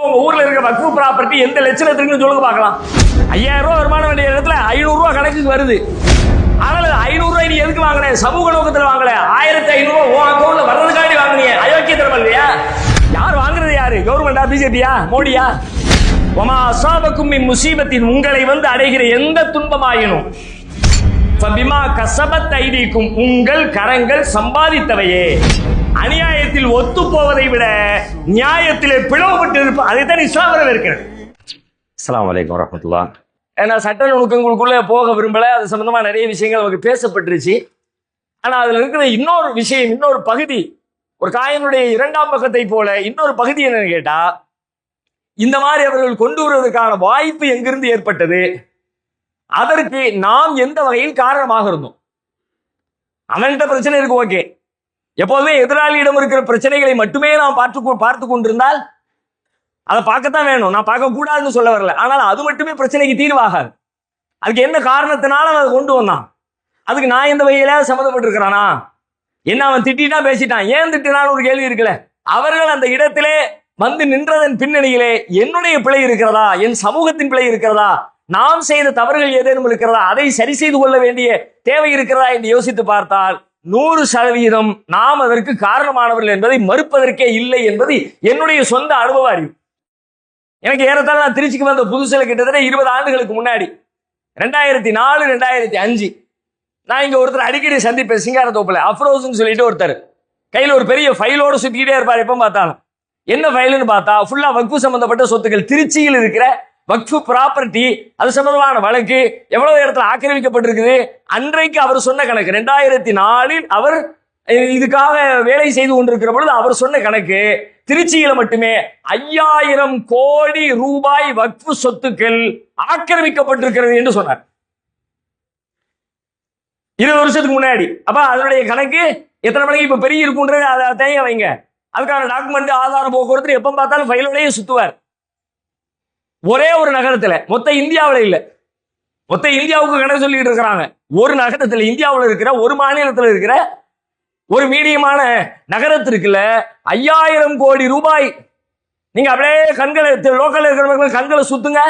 உங்க ஊர்ல இருக்க வக்ஃபு ப்ராப்பர்ட்டி எந்த லட்சணத்துக்குன்னு சொல்லுங்க பார்க்கலாம். ஐயாயிரம் ரூபாய் வருமானம் வேண்டிய இடத்துல ஐநூறு ரூபாய் கணக்குக்கு வருது. ஆனால் ஐநூறு ரூபாய் நீ எதுக்கு வாங்கின சமூக நோக்கத்துல வாங்கல. ஆயிரத்தி ஐநூறு ரூபாய் உன் அக்கௌண்ட்ல வர்றதுக்காண்டி வாங்குனீங்க அயோக்கியத்தனம் இல்லையா? யார் வாங்குறது யாரு? கவர்மெண்டா பிஜேபியா மோடியா? ஒமா அசாபக்கும் மின் முசீபத்தின் உங்களை வந்து அடைகிற எந்த துன்பமாயினும் ஃபபிமா கசபத் ஐதீக்கும் உங்கள் கரங்கள் சம்பாதித்தவையே. அநியாயத்தில் ஒத்து போவதை விட நியாயத்திலே பிளவுபட்டு இருப்ப அதைத்தான் இஸ்லாம் வரவேற்கிறது. அஸ்ஸலாமு அலைக்கும் வரஹ்மத்துல்லாஹ். ஏன்னா சட்ட நுணுக்கங்களுக்குள்ள போக விரும்பல அது சம்பந்தமா நிறைய விஷயங்கள் நமக்கு பேசப்பட்டுருச்சு. ஆனா அதுல இருக்கிற இன்னொரு விஷயம் இன்னொரு பகுதி ஒரு காயினுடைய இரண்டாம் பக்கத்தை போல இன்னொரு பகுதி என்னன்னு கேட்டா இந்த மாதிரி அவர்கள் கொண்டு வருவதற்கான வாய்ப்பு எங்கிருந்து ஏற்பட்டது? அதற்கு நாம் எந்த வகையில் காரணமாக இருந்தோம்? அவன்கிட்ட பிரச்சனை இருக்கு ஓகே எப்போதுமே எதிராளியிடம் இருக்கிற பிரச்சனைகளை மட்டுமே நாம் பார்த்து கொ- பார்த்து கொண்டிருந்தால் அதை பார்க்கத்தான் வேணும். நான் பார்க்க கூடாதுன்னு சொல்ல வரல. ஆனால் அது மட்டுமே பிரச்சனைக்கு தீர்வாகாது. அதுக்கு என்ன காரணத்தினால அவன் அதை கொண்டு வந்தான்? அதுக்கு நான் எந்த வகையில சம்மந்தப்பட்டிருக்கிறானா? என்ன அவன் திட்டினா பேசிட்டான்? ஏன் திட்டினான்னு ஒரு கேள்வி இருக்கல அவர்கள் அந்த இடத்திலே வந்து நின்றதன் பின்னணியிலே என்னுடைய பிழை இருக்கிறதா? என் சமூகத்தின் பிழை இருக்கிறதா? நாம் செய்த தவறுகள் ஏதேனும் இருக்கிறதா? அதை சரி செய்து கொள்ள வேண்டிய தேவை இருக்கிறதா என்று யோசித்து பார்த்தால் நூறு சதவீதம் நாம் அதற்கு காரணமானவர்கள் என்பதை மறுப்பதற்கே இல்லை என்பது என்னுடைய சொந்த அனுபவ அறிவு. எனக்கு ஏறத்தாழ நான் திருச்சிக்கு வந்த புதுசில் கிட்டத்தட்ட இருபது ஆண்டுகளுக்கு முன்னாடி ரெண்டாயிரத்தி நாலு ரெண்டாயிரத்தி அஞ்சு நான் இங்க ஒருத்தர் அடிக்கடி சந்திப்பேன் சிங்காரத்தோப்பில். அஃப்ரோஸ்னு சொல்லிட்டு ஒருத்தர். கையில் ஒரு பெரிய ஃபைலோட சுத்திக்கிட்டே இருப்பார் எப்போ பார்த்தாலும். என்ன ஃபைலுன்னு பார்த்தா ஃபுல்லா வக்ஃபு சம்பந்தப்பட்ட சொத்துக்கள். திருச்சியில் இருக்கிற வக்ஃபு ப்ராப்பர்ட்டி அது சம்பந்தமான வழக்கு எவ்வளவு இடத்துல ஆக்கிரமிக்கப்பட்டிருக்குது? அன்றைக்கு அவர் சொன்ன கணக்கு ரெண்டாயிரத்தி நாலில் அவர் இதுக்காக வேலை செய்து கொண்டிருக்கிற பொழுது அவர் சொன்ன கணக்கு திருச்சியில மட்டுமே ஐயாயிரம் கோடி ரூபாய் வக்ஃபு சொத்துக்கள் ஆக்கிரமிக்கப்பட்டிருக்கிறது என்று சொன்னார். இருபது வருஷத்துக்கு முன்னாடி. அப்ப அதனுடைய கணக்கு எத்தனை மணிக்கு இப்ப பெரிய இருக்குன்றது அதை தனியா வைங்க. அதுக்கான டாக்குமெண்ட் ஆதார போக்குவரத்து எப்ப பார்த்தாலும் ஃபைலோடய சுத்துவார். ஒரே ஒரு நகரத்துல மொத்த இந்தியாவில் இல்ல. மொத்த இந்தியாவுக்கு கணக்கு சொல்லிட்டு இருக்கிறாங்க. ஒரு நகரத்துல இந்தியாவில் இருக்கிற ஒரு மாநிலத்தில் இருக்கிற ஒரு மீடியமான நகரத்திற்குல ஐயாயிரம் கோடி ரூபாய். நீங்க அப்படியே கண்களை லோக்கல் இருக்கிறவங்க கண்களை சுத்துங்க.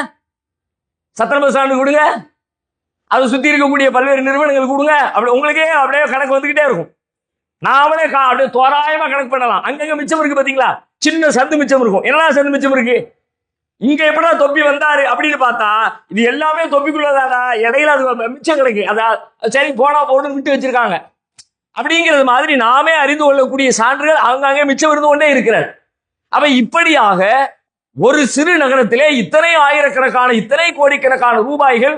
சத்திர பஸ் ஸ்டாண்டு கொடுங்க. அதை சுத்தி இருக்கக்கூடிய பல்வேறு நிறுவனங்கள் கொடுங்க. அப்படி உங்களுக்கே அப்படியே கணக்கு வந்துகிட்டே இருக்கும். நாமளே கா- அப்படியே தோராயமா கணக்கு பண்ணலாம். அங்கங்க மிச்சம் இருக்கு பாத்தீங்களா? சின்ன சந்து மிச்சம் இருக்கும். என்னடா சந்து மிச்சம் இருக்கு? இங்க எப்படா தொப்பி வந்தாரு அப்படின்னு பார்த்தா இது எல்லாமே தொப்பிக்குள்ளதாடா இடையில அது மிச்சம் கிடைக்கு. அதான் சரி போனா போகணும்னு விட்டு வச்சிருக்காங்க. அப்படிங்கிறது மாதிரி நாமே அறிந்து கொள்ளக்கூடிய சான்றுகள் அங்கங்கே மிச்சம் இருந்து கொண்டே இருக்கிறார் அப்ப இப்படியாக ஒரு சிறு நகரத்திலே இத்தனை ஆயிரக்கணக்கான இத்தனை கோடிக்கணக்கான ரூபாய்கள்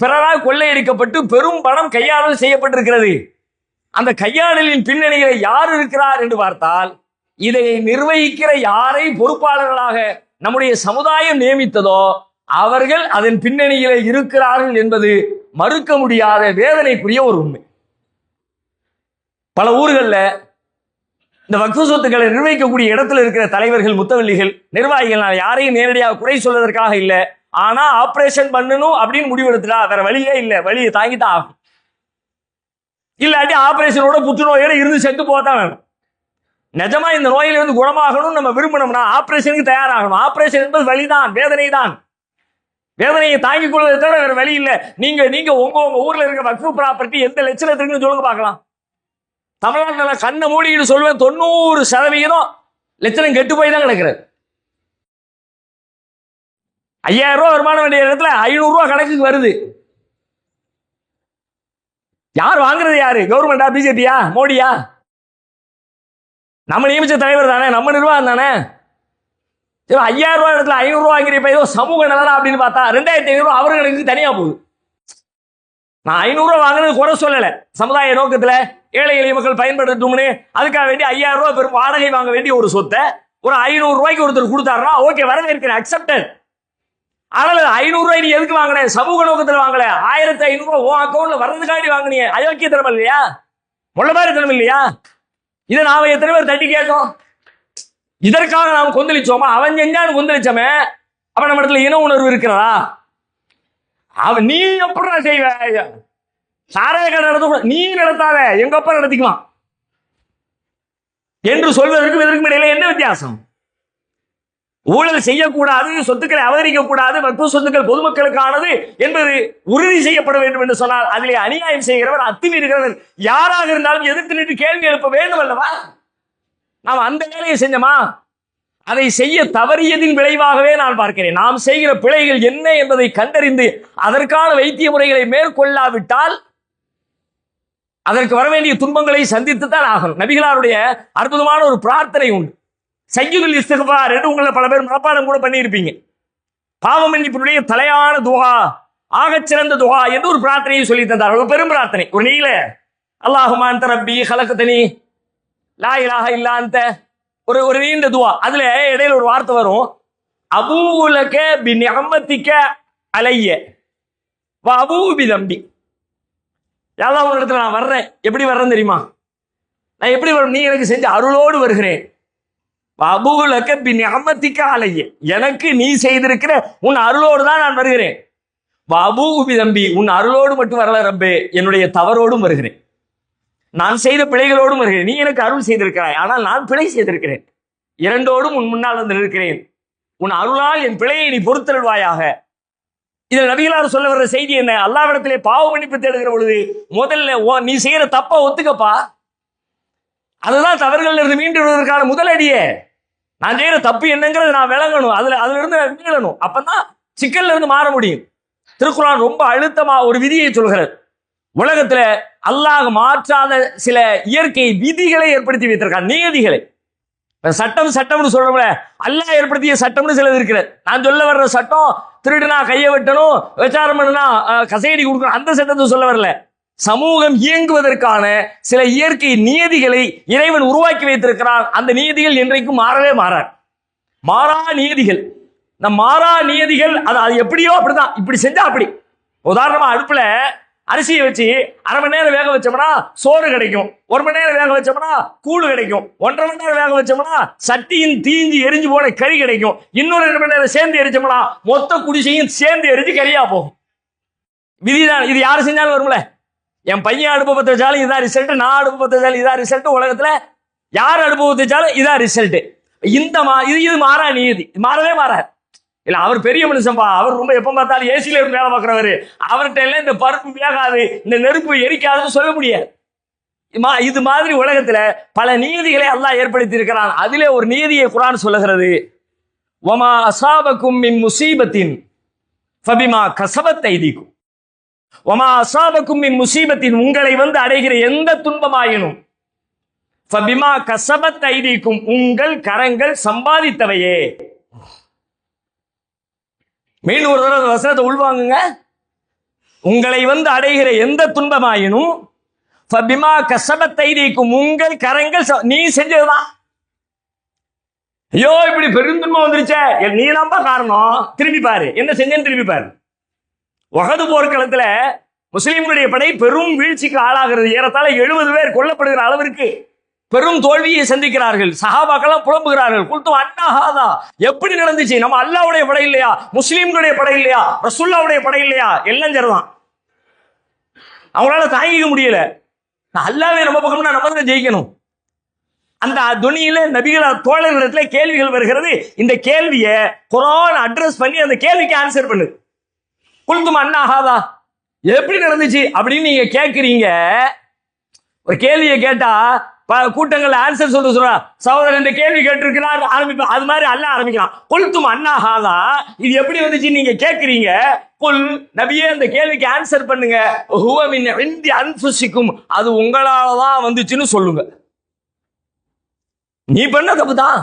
பிறரால் கொள்ளையடிக்கப்பட்டு பெரும் பணம் கையாளல் செய்யப்பட்டிருக்கிறது. அந்த கையாளலின் பின்னணியில யார் இருக்கிறார் என்று பார்த்தால் இதை நிர்வகிக்கிற யாரை பொறுப்பாளர்களாக நம்முடைய சமுதாயம் நியமித்ததோ அவர்கள் அதன் பின்னணியிலே இருக்கிறார்கள் என்பது மறுக்க முடியாத வேதனைக்குரிய ஒரு உண்மை. பல ஊர்களில் இந்த வக்ஃபு சொத்துக்களை நிர்வகிக்கக்கூடிய இடத்துல இருக்கிற தலைவர்கள் முத்தவல்லிகள் நிர்வாகிகள் நான் யாரையும் நேரடியாக குறை சொல்வதற்காக இல்லை. ஆனா ஆப்ரேஷன் பண்ணணும் அப்படின்னு முடிவெடுத்துட்டா வேற வழியே இல்லை. வழியை தாங்கித்தான் ஆகும் இல்லாட்டி ஆப்ரேஷனோட புற்றுநோயோட இருந்து செத்து போதான் வேணும். நிஜமா இந்த நோயிலிருந்து குணமாகணும் நம்ம விரும்பணும்னா ஆப்ரேஷனுக்கு தயாராகணும். ஆப்ரேஷன் என்பது வழிதான் வேதனை தான் வேதனையை தாங்கிக் கொள்வதை தவிர வேற வழி இல்லை. நீங்க நீங்க உங்க உங்க ஊர்ல இருக்க வக்ஃபு ப்ராப்பர்ட்டி எந்த லட்சணத்துக்குன்னு சொல்லுங்க பார்க்கலாம். தமிழ்நாட்டில் கண்ணை மூடிக்கிட்டு சொல்லுவேன் தொண்ணூறு சதவிகிதம் லட்சணம் கெட்டு போய் தான் கிடக்குறது ஐயாயிரம் ரூபா வருமானம் வேண்டிய இடத்துல ஐநூறு ரூபாய் கணக்குக்கு வருது. யார் வாங்குறது யாரு? கவர்மெண்டா பிஜேபியா மோடியா? நம்ம நியமிச்ச தலைவர் தானே நம்ம நிர்வாகம் தானே? சரி ஐயாயிரம் ரூபாய் இடத்துல ஐநூறுரூவா ரூபாய் வாங்கிறப்ப ஏதோ சமூக நலனா அப்படின்னு பார்த்தா ரெண்டாயிரத்தி ஐநூறுரூவா அவர்களுக்கு தனியாக போகுது. நான் ஐநூறுரூவா வாங்கினது வாங்குறது குறை சொல்லலை. சமுதாய நோக்கத்தில் ஏழை எளிய மக்கள் பயன்படுத்தட்டும்னு அதுக்காக வேண்டி ஐயாயிரம் ரூபாய் பெரும் வாடகை வாங்க வேண்டிய ஒரு சொத்தை ஒரு ஐநூறு ரூபாய்க்கு ஒருத்தர் கொடுத்தாருன்னா ஓகே வரவேற்கிறேன் அக்செப்டட் ஆனால் ஐநூறு ரூபாய் நீ எதுக்கு வாங்கின? சமூக நோக்கத்தில் வாங்கல. ஆயிரத்தி ஐநூறுரூவா உன் அக்கௌண்ட்ல வர்றதுக்காண்டி வாங்கினீங்க திறமை இல்லையா? முள்ள மாதிரி திறமை இல்லையா? இதை நாம எத்தனை பேர் தட்டி கேட்கும் இதற்காக நாம் கொந்தளிச்சோமா? அவன் செஞ்சான்னு கொந்தளிச்சோமே? அப்ப நம்ம இடத்துல இன உணர்வு இருக்கிறதா? அவன் நீ எப்படா செய்வ? சாராய கடை நடத்த நீ நடத்தாத. எங்க அப்பா நடத்திக்குவான். என்று சொல்வதற்கும் இதற்கும் இடையில என்ன வித்தியாசம்? ஊழல் செய்யக்கூடாது சொத்துக்களை அபகரிக்க கூடாது வக்ஃபு சொத்துக்கள் பொதுமக்களுக்கானது என்பது உறுதி செய்யப்பட வேண்டும் என்று சொன்னால் அதிலே அநியாயம் செய்கிறவர் அத்துமீறுகிறவர் யாராக இருந்தாலும் எதிர்த்து நின்று கேள்வி எழுப்ப வேண்டும் அல்லவா? நாம் அந்த வேலையை செஞ்சோமா? அதை செய்ய தவறியதின் விளைவாகவே நான் பார்க்கிறேன். நாம் செய்கிற பிழைகள் என்ன என்பதை கண்டறிந்து அதற்கான வைத்திய முறைகளை மேற்கொள்ளாவிட்டால் அதற்கு வர வேண்டிய துன்பங்களை சந்தித்து தான் ஆகணும். நபிகளாருடைய அற்புதமான ஒரு பிரார்த்தனை உண்டு. சையுதுல் இஸ்திஃபார் என்று உங்களை பல பேர் மனப்பாடம் கூட பண்ணியிருப்பீங்க. பாவ மன்னிப்பினுடைய தலையான துவா ஆகச் சிறந்த துவா என்று ஒரு பிரார்த்தனையை சொல்லி தந்தார் ஒரு பெரும் பிரார்த்தனை. ஒரு நீல. அல்லாஹுமான் ரப்பி கலக்கத்தனி லா இலாஹ இல்லாந்த ஒரு ஒரு நீண்ட துவா அதுல இடையில ஒரு வார்த்தை வரும். அபூலக பி நிஅமத்திக்க அலைய. வ அபூபி தம்பி யாரா ஒரு இடத்துல நான் வர்றேன். எப்படி வர்றேன் தெரியுமா? நான் எப்படி வரும்? நீ எனக்கு செஞ்ச அருளோடு வருகிறேன். அபூலக பின் அமத்திக்க அலைய. எனக்கு நீ செய்திருக்கிற உன் அருளோடு தான் நான் வருகிறேன். அபூபி தம்பி உன் அருளோடு மட்டும் வரல ரப்பே. என்னுடைய தவறோடும் வருகிறேன். நான் செய்த பிழைகளோடும் வருகிறேன். நீ எனக்கு அருள் செய்திருக்கிறாய். ஆனால் நான் பிழை செய்திருக்கிறேன். இரண்டோடும் உன் முன்னால் வந்து நிற்கிறேன். உன் அருளால் என் பிழையை நீ பொறுத்தருள்வாயாக. இதில் நபிகளார் சொல்ல வர்ற செய்தி என்ன? அல்லாவிடத்திலே பாவ மன்னிப்பு தேடுகிற பொழுது முதல்ல ஓ- நீ செய்யற தப்ப ஒத்துக்கப்பா. அதுதான் தவறுகள்ல இருந்து மீண்டு விடுவதற்கான முதலடியே. நான் செய்யற தப்பு என்னங்கிறது நான் விளங்கணும். அதுல அதுல இருந்து மீளணும் அப்பதான் சிக்கல்ல இருந்து மாற முடியும். திருக்குறான் ரொம்ப அழுத்தமா ஒரு விதியை சொல்கிறது. உலகத்துல அல்லாஹ் மாற்றாத சில இயற்கை விதிகளை ஏற்படுத்தி வைத்திருக்கான். நியதிகளை. சட்டம் சட்டம்னு சொல்றோம்ல அல்லாஹ் ஏற்படுத்திய சட்டம்னு சிலது இருக்கிறது. நான் சொல்ல வர்ற சட்டம் திருடுனா கையை வெட்டணும் விசாரம் பண்ணுனா கசையடி கொடுக்கணும். அந்த சட்டத்தை சொல்ல வரல. சமூகம் இயங்குவதற்கான சில இயற்கை நியதிகளை இறைவன் உருவாக்கி வைத்திருக்கிறான். அந்த நியதிகள் என்றைக்கும் மாறவே மாறார் மாறா நியதிகள் இந்த மாறா நியதிகள் அது அது எப்படியோ அப்படிதான். இப்படி செஞ்சா அப்படி. உதாரணமா அடுப்புல அரிசியை வச்சு அரை மணி நேரம் வேக வச்சோம்னா சோறு கிடைக்கும். ஒரு மணி நேரம் வேக வச்சோம்னா கூழ் கிடைக்கும். ஒன்றரை மணி நேரம் வேக வச்சோம்னா சட்டியின் தீஞ்சு எரிஞ்சு போன கறி கிடைக்கும். இன்னொரு ரெண்டு மணி நேரம் சேர்ந்து எரிச்சோம்னா மொத்த குடிசையும் சேர்ந்து எரிஞ்சு கறியா போகும். விதிதான். இது யாரு செஞ்சாலும் வரும்ல? என் பையன் அடுப்பு வச்சாலும் இதான் ரிசல்ட் நான் அடுப்பு வச்சாலும் இதான் ரிசல்ட் உலகத்துல யார் அடுப்பு வச்சாலும் இதான் ரிசல்ட் இந்த மா இது இது மாறா நீதி மாறவே மாறாது. இல்ல அவர் பெரிய மனுஷன்பா. அவர் ரொம்ப எப்ப பார்த்தாலும் ஏசியில இருந்து வேலை பார்க்குறவர். அவர்கிட்ட எல்லாம் இந்த பருப்பு வேகாது இந்த நெருப்பு எரிக்காதுன்னு சொல்ல முடியாது. இது மாதிரி உலகத்துல பல நீதிகளை அல்லாஹ் ஏற்படுத்தி இருக்கிறான். அதிலே ஒரு நீதியை குரான் சொல்லுகிறது. ஒமா அசாபக்கும் மின் முசீபத்தின் ஃபபிமா கசபத் ஒமா அசாபக்கும் மின் முசீபத்தின் உங்களை வந்து அடைகிற எந்த துன்பமாயினும் ஃபபிமா கசபத் ஐதீக்கும் உங்கள் கரங்கள் சம்பாதித்தவையே. மீண்டும் ஒரு தடவை வசனத்தை உள்வாங்குங்க. உங்களை வந்து அடைகிற எந்த துன்பமாயினும் ஃபபிமா கசபத் ஐதீக்கும் உங்கள் கரங்கள் ச- நீ செஞ்சதுதான். ஐயோ இப்படி பெருந்துன்பம் வந்துருச்சே. நீ தான்ப்பா காரணம். திரும்பி பாரு. என்ன செஞ்சேன்னு திரும்பி பாரு. உகது போர்க்களத்தில் முஸ்லீம்களுடைய படை பெரும் வீழ்ச்சிக்கு ஆளாகிறது. ஏறத்தாழ எழுபது பேர் கொல்லப்படுகிற அளவிற்கு பெரும் தோல்வியை சந்திக்கிறார்கள். சஹாபாக்கெல்லாம் புலம்புகிறார்கள். குல்து அண்ணாஹாதா எப்படி நடந்துச்சு? நம்ம அல்லாவுடைய படை இல்லையா? முஸ்லீம்களுடைய படை இல்லையா? ரசுல்லாவுடைய படை இல்லையா? எல்லாம் சரிதான். அவங்களால தாங்கிக்க முடியல. அல்லாவே நம்ம பக்கம்னா நம்ம தான் ஜெயிக்கணும். அந்த துணியில நபிகள் தோழர்களிடத்துல கேள்விகள் வருகிறது. இந்த கேள்வியை குரான் அட்ரஸ் பண்ணி அந்த கேள்விக்கு ஆன்சர் பண்ணுது குல்தும் அண்ணாகாதா எப்படி நடந்துச்சு அப்படின்னு நீங்க கேட்குறீங்க ஒரு கேள்வியை கேட்டா ப- கூட்டங்கள்ல ஆன்சர் சொல்ல சொல்றா. சகோதரன் இந்த கேள்வி கேட்டிருக்கிறார் ஆரம்பிப்பேன் அது மாதிரி அல்ல ஆரம்பிக்கலாம் குல்தும் அண்ணாகாதா இது எப்படி வந்துச்சு நீங்க கேட்குறீங்க குல் நபியே அந்த கேள்விக்கு ஆன்சர் பண்ணுங்க. ஹுவமின் வெந்தி இந்தி அன்புசிக்கும் அது உங்களால தான் வந்துச்சுன்னு சொல்லுங்க. நீ பண்ண தப்பு தான்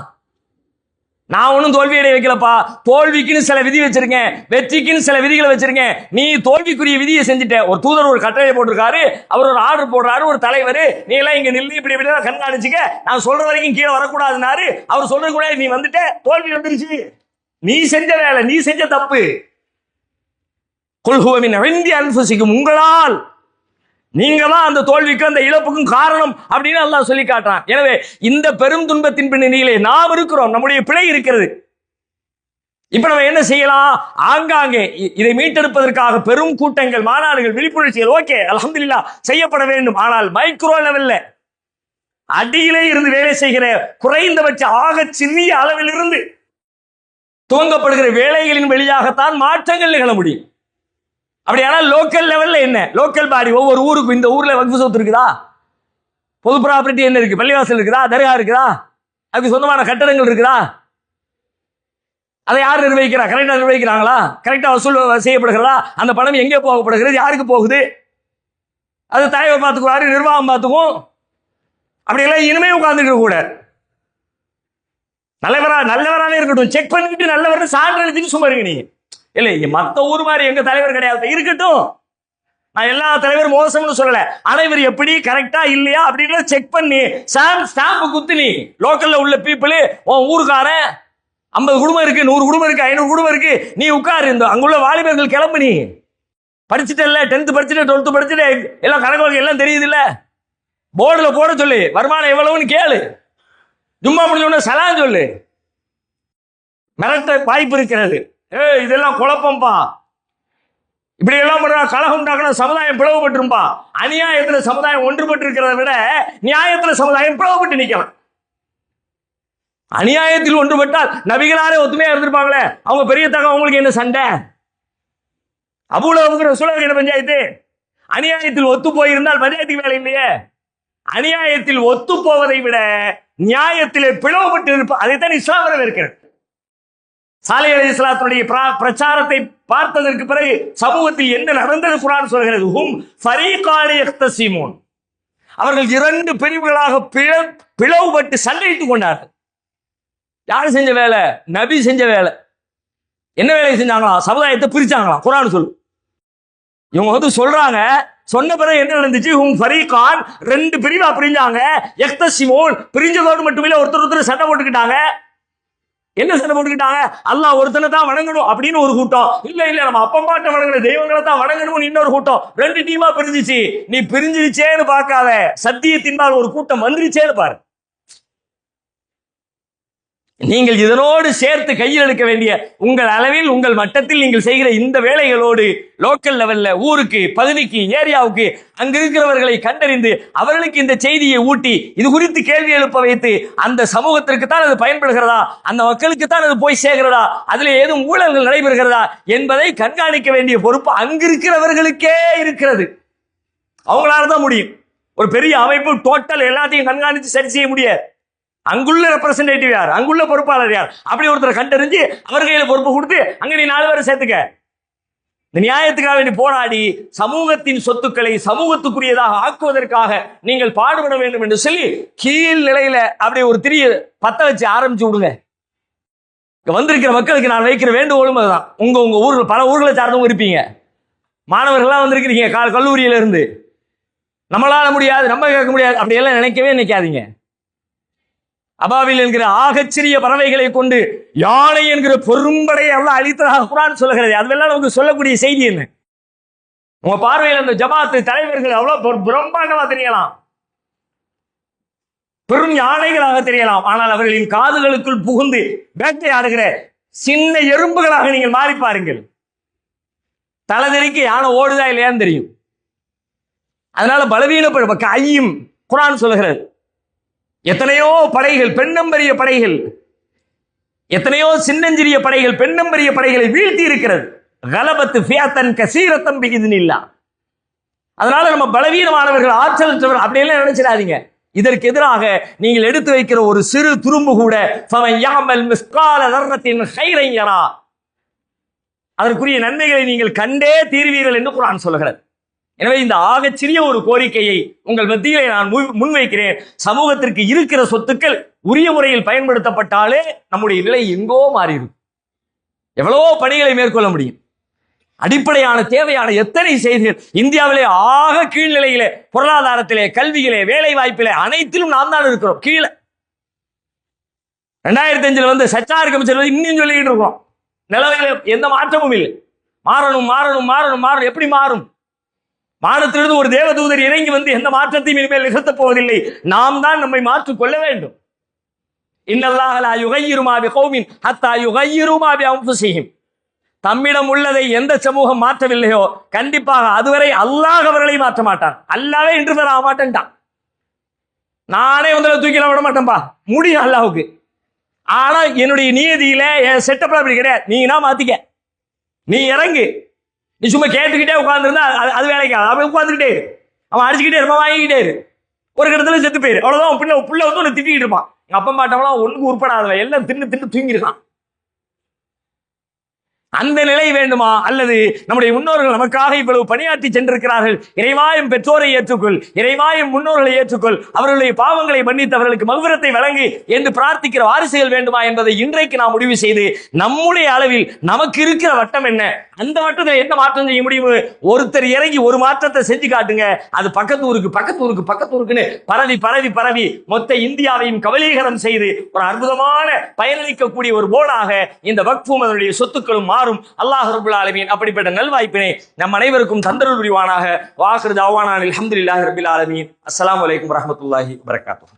நான் ஒன்றும் தோல்வி அடைய வைக்கலப்பா. தோல்விக்குன்னு சில விதி வச்சிருக்கேன். வெற்றிக்குன்னு சில விதிகளை வச்சிருக்கேன். நீ தோல்விக்குரிய விதியை செஞ்சுட்ட. ஒரு தூதர் ஒரு கட்டளை போட்டிருக்காரு. அவர் ஒரு ஆர்டர் போடுறாரு. ஒரு தலைவர் நீ எல்லாம் இங்கே நில்லு. இப்படி இப்படி தான் கண்காணிச்சுக்க. நான் சொல்ற வரைக்கும் கீழே வரக்கூடாதுனாரு அவர் சொல்றது கூட நீ வந்துட்ட. தோல்வி வந்துருச்சு. நீ செஞ்ச வேலை நீ செஞ்ச தப்பு. கொள்குவமின் வெந்தி அன்புசிக்கும் உங்களால் நீங்க தான் அந்த தோல்விக்கும் அந்த இழப்புக்கும் காரணம் அப்படின்னு அல்லாஹ் சொல்லி காட்டுறான். எனவே இந்த பெரும் துன்பத்தின் பின்னணியிலே நாம் இருக்கிறோம். நம்முடைய பிழை இருக்கிறது. இப்ப நம்ம என்ன செய்யலாம்? ஆங்காங்கே இ- இதை மீட்டெடுப்பதற்காக பெரும் கூட்டங்கள் மாநாடுகள் விழிப்புணர்ச்சிகள் ஓகே அலமதுல்லா செய்யப்பட வேண்டும். ஆனால் மைக்ரோ லெவல்ல அடியிலே இருந்து வேலை செய்கிற குறைந்தபட்ச ஆக சிறிய அளவில் இருந்து துவங்கப்படுகிற வேலைகளின் வழியாகத்தான் மாற்றங்கள் நிகழ முடியும். அப்படியானா லோக்கல் லெவலில் என்ன? லோக்கல் பாடி ஒவ்வொரு ஊருக்கும் இந்த ஊரில் வகுப்பு சொத்து இருக்குதா? பொது ப்ராப்பர்ட்டி என்ன இருக்குது பள்ளிவாசல் இருக்குதா? தர்கா இருக்குதா? அதுக்கு சொந்தமான கட்டடங்கள் இருக்குதா? அதை யார் நிர்வகிக்கிறா? கரெக்டாக நிர்வகிக்கிறாங்களா? கரெக்டாக வசூல் செய்யப்படுகிறதா? அந்த பணம் எங்கே போகப்படுகிறது? யாருக்கு போகுது? அது தலைவர் பார்த்துக்குவாரு நிர்வாகம் பார்த்துக்கும். அப்படியெல்லாம் இனிமே உட்கார்ந்துக்க கூட. நல்லவரா நல்லவரானே இருக்கட்டும். செக் பண்ணிட்டு நல்லவர்னு சான்று எழுதிட்டு சும்மா இருங்க நீங்கள் இல்லை மற்ற ஊர் மாதிரி எங்க தலைவர் கிடையாது. இருக்கட்டும். நான் எல்லா தலைவரும் மோசம்னு சொல்லல. ஆனா இவர் எப்படி கரெக்டா இல்லையா அப்படின்னு செக் பண்ணி ஸ்டாம்ப் ஸ்டாம்ப் குத்து நீ. லோக்கல்ல உள்ள பீப்புள் உன் ஊருக்காரன் ஐம்பது குடும்பம் இருக்கு நூறு குடும்பம் இருக்கு ஐநூறு குடும்பம் இருக்கு. நீ உட்காரு இந்த அங்குள்ள வாலிபர்கள் கிளம்பு நீ. படிச்சுட்டே இல்லை டென்த்து படிச்சுட்டு டுவெல்த்து படிச்சுட்டு எல்லாம் கணக்கு எல்லாம் தெரியுது இல்ல? போர்டில் போட சொல்லு வருமானம் எவ்வளவுன்னு கேளு. ஜும்மா முடிஞ்ச உடனே சலாம் சொல்லு. மிரட்ட வாய்ப்பு இருக்கிறது. ஏ இதெல்லாம் குழப்பம்பா இப்படி எல்லாம் பண்றா கலகம் உண்டாக்கணும் சமுதாயம் பிளவுபட்டிருப்பா அநியாயத்துல சமுதாயம் ஒன்றுபட்டு இருக்கிறத விட நியாயத்துல சமுதாயம் பிளவுபட்டு நிக்கலாம் அநியாயத்தில் ஒன்றுபட்டால் நபிகளாரே ஒத்துமையா இருந்திருப்பாங்களே. அவங்க பெரிய தகம் அவங்களுக்கு என்ன சண்டை? அபூலவுங்கிற சூழல் என்ன பஞ்சாயத்து? அநியாயத்தில் ஒத்து போயிருந்தால் பஞ்சாயத்துக்கு வேலை இல்லையே. அநியாயத்தில் ஒத்து போவதை விட நியாயத்திலே பிளவுபட்டு இருப்ப அதைத்தான் இஸ்லாம் வரவேற்கிறது. சாலை அலி இஸ்லாத்தினுடைய பிரச்சாரத்தை பார்த்ததற்கு பிறகு சமூகத்தில் என்ன நடந்தது குரான் சொல்கிறது? ஹும் சீமோன் அவர்கள் இரண்டு பிரிவுகளாக பிள பிளவுபட்டு சண்டையிட்டுக் கொண்டார்கள். யார் செஞ்ச வேலை? நபி செஞ்ச வேலை. என்ன வேலை செஞ்சாங்களாம் சமுதாயத்தை பிரிச்சாங்களாம். குரான் சொல்லு. இவங்க வந்து சொல்றாங்க சொன்ன பிறகு என்ன நடந்துச்சு? ஹும் ஃபரீகான் ரெண்டு பிரிவா பிரிஞ்சாங்க. எக்தசிமோன் பிரிஞ்சதோடு மட்டுமில்லை ஒருத்தர் ஒருத்தர் சண்டை போட்டுக்கிட்டாங்க. என்ன சண்டை போட்டுக்கிட்டாங்க? அல்லா ஒருத்தனை தான் வணங்கணும் அப்படின்னு ஒரு கூட்டம். இல்ல இல்ல நம்ம அப்பம்பாட்ட வணங்குற தெய்வங்களை தான் வணங்கணும்னு இன்னொரு கூட்டம். ரெண்டு டீமா பிரிஞ்சிச்சு. நீ பிரிஞ்சிருச்சேன்னு பார்க்காத. சத்தியத்தின்பால் ஒரு கூட்டம் வந்துருச்சேன்னு பாரு. நீங்கள் இதனோடு சேர்த்து கையில் எடுக்க வேண்டிய உங்கள் அளவில் உங்கள் மட்டத்தில் நீங்கள் செய்கிற இந்த வேலைகளோடு லோக்கல் லெவல்ல ஊருக்கு பகுதிக்கு ஏரியாவுக்கு அங்கு இருக்கிறவர்களை கண்டறிந்து அவர்களுக்கு இந்த செய்தியை ஊட்டி இது குறித்து கேள்வி எழுப்ப வைத்து அந்த சமூகத்திற்கு தான் அது பயன்படுகிறதா? அந்த மக்களுக்கு தான் அது போய் சேர்கிறதா? அதுல ஏதும் ஊழல்கள் நடைபெறுகிறதா? என்பதை கண்காணிக்க வேண்டிய பொறுப்பு அங்கிருக்கிறவர்களுக்கே இருக்கிறது. அவங்களால தான் முடியும். ஒரு பெரிய அமைப்பு டோட்டல் எல்லாத்தையும் கண்காணித்து சரி செய்ய முடியாது. அங்குள்ள ரெப்ரசன்டேட்டிவ் யார்? அங்குள்ள பொறுப்பாளர் யார்? அப்படி ஒருத்தரை கண்டறிஞ்சு அவர் கையில் பொறுப்பு கொடுத்து அங்கே நீ நாலு பேரை சேர்த்துக்க. இந்த நியாயத்துக்காக நீ போராடி சமூகத்தின் சொத்துக்களை சமூகத்துக்குரியதாக ஆக்குவதற்காக நீங்கள் பாடுபட வேண்டும் என்று சொல்லி கீழ் நிலையில அப்படி ஒரு திரிய பத்த வச்சு ஆரம்பிச்சு விடுங்க. இங்க வந்திருக்கிற மக்களுக்கு நான் வைக்கிற வேண்டுகோளும் அதுதான். உங்க உங்க ஊர்ல பல ஊர்களை சார்ந்தவங்க இருப்பீங்க. மாணவர்கள்லாம் வந்திருக்கிறீங்க கால கல்லூரியில இருந்து நம்மளால முடியாது நம்ம கேட்க முடியாது அப்படியெல்லாம் நினைக்கவே நினைக்காதீங்க. அபாவில் என்கிற ஆகச்சிறிய பறவைகளை கொண்டு யானை என்கிற பெரும்படையை எல்லாம் அழித்ததாக குரான் சொல்லுகிறது. அதுவெல்லாம் நமக்கு சொல்லக்கூடிய செய்தி என்ன? உங்க பார்வையில் அந்த ஜமாத்து தலைவர்கள் அவ்வளவு பிரம்மாண்டமா தெரியலாம். பெரும் யானைகளாக தெரியலாம். ஆனால் அவர்களின் காதுகளுக்குள் புகுந்து வேட்டையாடுகிற சின்ன எறும்புகளாக நீங்கள் மாறி பாருங்கள். தலைதறிக்கு யானை ஓடுதா இல்லையான்னு தெரியும். அதனால பலவீனப்படும் கையும் குரான் சொல்லுகிறது. எத்தனையோ படைகள் பெண்ணம்பரிய படைகள் எத்தனையோ சின்னஞ்சிறிய படைகள் பெண்ணம்பரிய படைகளை வீழ்த்தி இருக்கிறது கலபத்து ஃபியாத்தன் கசீரத்தம் பிகிதுனில்லா. அதனால நம்ம பலவீனமானவர்கள் ஆற்றலற்றவர் அப்படியெல்லாம் நினைச்சிடாதீங்க. இதற்கு எதிராக நீங்கள் எடுத்து வைக்கிற ஒரு சிறு துரும்பு கூட அதற்குரிய நன்மைகளை நீங்கள் கண்டே தீர்வீர்கள் என்று குரான் சொல்கிறது எனவே இந்த ஆகச்சிறிய ஒரு கோரிக்கையை உங்கள் மத்தியிலே நான் முன்- முன்வைக்கிறேன். சமூகத்திற்கு இருக்கிற சொத்துக்கள் உரிய முறையில் பயன்படுத்தப்பட்டாலே நம்முடைய நிலை எங்கோ மாறிடும் எவ்வளவோ பணிகளை மேற்கொள்ள முடியும். அடிப்படையான தேவையான எத்தனை செய்திகள் இந்தியாவிலே ஆக கீழ்நிலையிலே பொருளாதாரத்திலே கல்வியிலே வேலை வாய்ப்பிலே அனைத்திலும் நாம் தான் இருக்கிறோம். கீழே. ரெண்டாயிரத்தி அஞ்சில் வந்து சச்சார் கமிஷன் வந்து இன்னும் சொல்லிக்கிட்டு இருக்கோம். நிலவையில எந்த மாற்றமும் இல்லை. மாறணும் மாறணும் மாறணும் மாறணும். எப்படி மாறும்? வானத்திலிருந்து ஒரு தேவதூதர் இறங்கி வந்து எந்த மாற்றத்தையும் இனிமேல் நிகழ்த்தப் போவதில்லை. நாம் தான் நம்மை மாற்றிக் கொள்ள வேண்டும். இன்னல்லாஹ் லா யுகையிரு ஹத்தா யுகையிரு தம்மிடம் உள்ளதை எந்த சமூகம் மாற்றவில்லையோ கண்டிப்பாக அதுவரை அல்லாஹ் அவர்களை மாற்ற மாட்டான். அல்லாவே இன்று வர ஆக மாட்டேன்ட்டான். நானே வந்து தூக்கில விட மாட்டேன்பா. முடியும் அல்லாஹுக்கு. ஆனா என்னுடைய நியதியில என் செட்டப்ல அப்படி கிடையாது. நீனா மாத்திக்க. நீ இறங்கு. நீ சும்மா கேட்டுக்கிட்டே உட்காந்துருந்தா அது அது வேலைக்கு அவன் உட்காந்துக்கிட்டே இரு. அவன் அடிச்சுக்கிட்டே இருப்பான் வாங்கிக்கிட்டே இரு. ஒரு இடத்துல செத்து போயிரு. அவ்வளோதான் பிள்ளை பிள்ளை வந்து உன்னை திட்டிகிட்டு இருப்பான். எங்கள் அப்பா மாட்டவங்களாம் ஒன்றுக்கு உருப்படாதவன். எல்லாம் தின்னு தின்னு தூங்கிருக்கான். அந்த நிலை வேண்டுமா? அல்லது நம்முடைய முன்னோர்கள் நமக்காக இவ்வளவு பணியாற்றி சென்றிருக்கிறார்கள்? இறைவாயும் பெற்றோரை ஏற்றுக்கொள். இறைவாயும் முன்னோர்களை ஏற்றுக்கொள். அவர்களுடைய பாவங்களை மன்னித்து அவர்களுக்கு மகுரத்தை வழங்கு என்று பிரார்த்திக்கிற வாரிசுகள் வேண்டுமா என்பதை இன்றைக்கு நாம் முடிவு செய்து நம்முடைய அளவில் நமக்கு இருக்கிற வட்டம் என்ன? அந்த வட்டத்தில் என்ன மாற்றம் செய்ய முடியும்? ஒருத்தர் இறங்கி ஒரு மாற்றத்தை செஞ்சு காட்டுங்க. அது பக்கத்து ஊருக்கு பக்கத்து ஊருக்கு பக்கத்து ஊருக்குன்னு பரவி பரவி பரவி மொத்த இந்தியாவையும் கவலீகரம் செய்து ஒரு அற்புதமான பயனளிக்கக்கூடிய ஒரு போர்டாக இந்த வக்ஃபும் அதனுடைய சொத்துக்களும் மாறும். அல்லாஹ் ரபுல் ஆலமீன் அப்படிப்பட்ட நல்வாய்ப்பினை நம் அனைவருக்கும் தந்தருள் புரிவானாக. வாக்குறது அவானான் இல்லாஹ் ரபில் ஆலமீன். அஸ்லாம் வலைக்கம் வரமத்துல்லாஹி வரகாத்துஹு